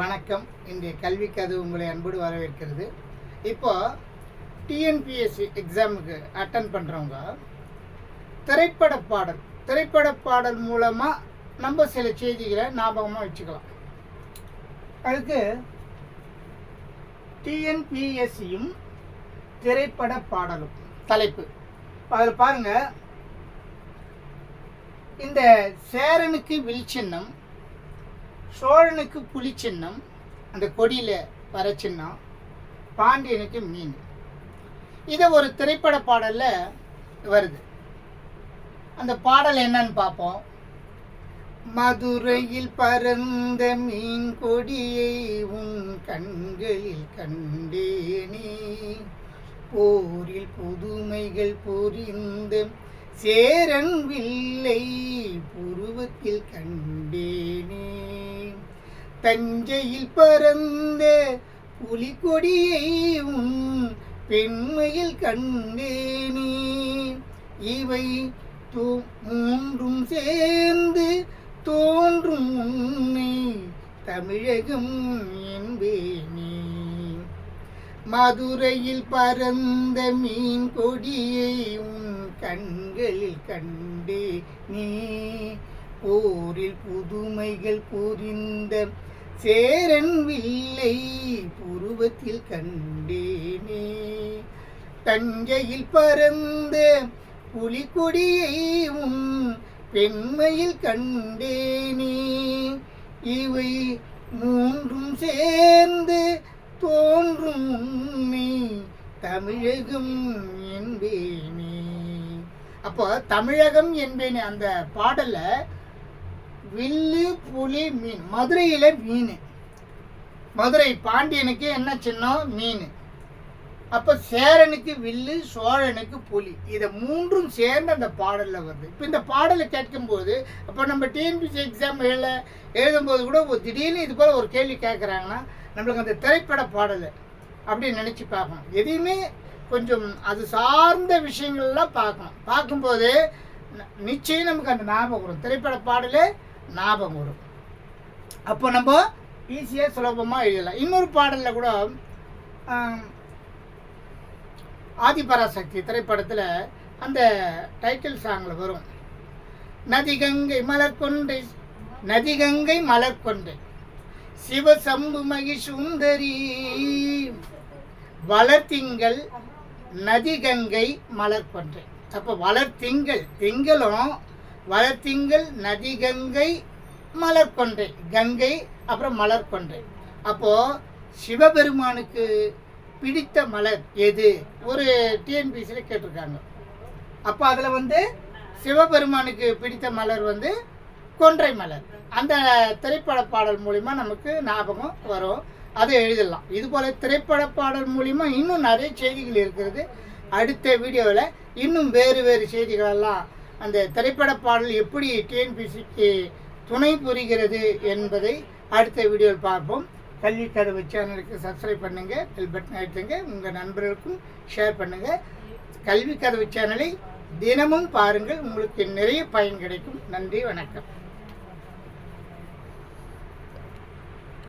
வணக்கம். இன்றைய கல்வி அது உங்களை அன்போடு வரவேற்கிறது. இப்போ டிஎன்பிஎஸ்சி எக்ஸாமுக்கு அட்டன் பண்ணுறவங்க திரைப்பட பாடல் திரைப்பட பாடல் மூலமாக நம்ம சில செய்திகளை ஞாபகமாக வச்சுக்கலாம். அதுக்கு டிஎன்பிஎஸ்சியும் திரைப்பட பாடலும் தலைப்பு. அதில் பாருங்கள் இந்த சேரனுக்கு வில் சின்னம் சோழனுக்கு புலி சின்னம் அந்த கொடியில் வர சின்னம் பாண்டியனுக்கு மீன். இதை ஒரு திரைப்பட பாடலில் வருது. அந்த பாடல் என்னன்னு பார்ப்போம் மதுரையில் பறந்த மீன் கொடியை உன் கண்களில் கண்டேனே. போரில் புதுமைகள் புரிந்த சேரன் வில்லை புருவத்தில் கண்டேனே. தஞ்சையில் பறந்த புலிகொடியை உன் பெண்மையில் கண்டேனே. இவை தோ- மூன்றும் சேர்ந்து தோன்றும் உன்னை தமிழகம் என்பேனே. மதுரையில் பறந்த மீன் கொடியை உன் கண்களில் கண்டே நீ போரில் புதுமைகள் புரிந்த சேரன் வில்லை புருவத்தில் கண்டேனே. தஞ்சையில் பறந்த புலிகொடியை உன் பெண்மையில் கண்டேனே. இவை மூன்றும் சேர்ந்து தோன்றும் உண்மை தமிழகம் என்பேனே. அப்போ தமிழகம் என்பேனே அந்த பாடலை வில்லு புலி மீன். மதுரையில் மீன். மதுரை பாண்டியனுக்கு என்ன சின்னம்? மீன். அப்போ சேரனுக்கு வில்லு சோழனுக்கு புலி. இதை மூன்றும் சேர்ந்து அந்த பாடலில் வருது. இப்போ இந்த பாடலை கேட்கும்போது அப்போ நம்ம டிஎன்பிசி எக்ஸாம் எழுத எழுதும்போது கூட ஒரு திடீர்னு இது போல் ஒரு கேள்வி கேட்குறாங்கன்னா நம்மளுக்கு அந்த திரைப்பட பாடல் அப்படி நினச்சி பார்க்கணும். எதையுமே கொஞ்சம் அது சார்ந்த விஷயங்கள்லாம் பார்க்கணும். பார்க்கும்போது ந- நிச்சயம் நமக்கு அந்த ஞாபகம் வரும். திரைப்பட பாடலே ஞாபகம் வரும். அப்போ நம்ம ஈஸியாக சுலபமாக எழுதலாம். இன்னொரு பாடலில் கூட ஆதிபராசக்தி திரைப்படத்தில் அந்த டைட்டில் சாங்கில் வரும். நதிகங்கை மலர் நதி கங்கை மலர் கொண்டை சிவசம்பு மகிசுந்தரி வளர்த்திங்கள் நதி கங்கை கொன்றை அப்போ வளர்த்திங்கள் திங்களும் வளர்த்திங்கள் நதிகங்கை மலர் கொன்றை கங்கை அப்புறம் மலர் கொன்றை அப்போ சிவபெருமானுக்கு பிடித்த மலர் எது? ஒரு டிஎன்பிசியில் கேட்டிருக்காங்க. அப்போ அதில் வந்து சிவபெருமானுக்கு பிடித்த மலர் வந்து கொன்றை மலர். அந்த திரைப்பட பாடல் மூலிமா நமக்கு ஞாபகம் வரும். அதை எழுதலாம். இதுபோல் திரைப்பட பாடல் மூலிமா இன்னும் நிறைய செய்திகள் இருக்கிறது. அடுத்த வீடியோவில் இன்னும் வேறு வேறு செய்திகளெல்லாம் அந்த திரைப்பட பாடல் எப்படி டிஎன்பிசிக்கு துணை புரிகிறது என்பதை அடுத்த வீடியோவில் பார்ப்போம். கல்வி கதவு சேனலுக்கு சப்ஸ்கிரைப் பண்ணுங்கள் பெல் பட்டன் அழுத்துங்க உங்கள் நண்பர்களுக்கும் ஷேர் பண்ணுங்கள் கல்வி கதவு சேனலை தினமும் பாருங்கள் உங்களுக்கு நிறைய பயன் கிடைக்கும். நன்றி வணக்கம்.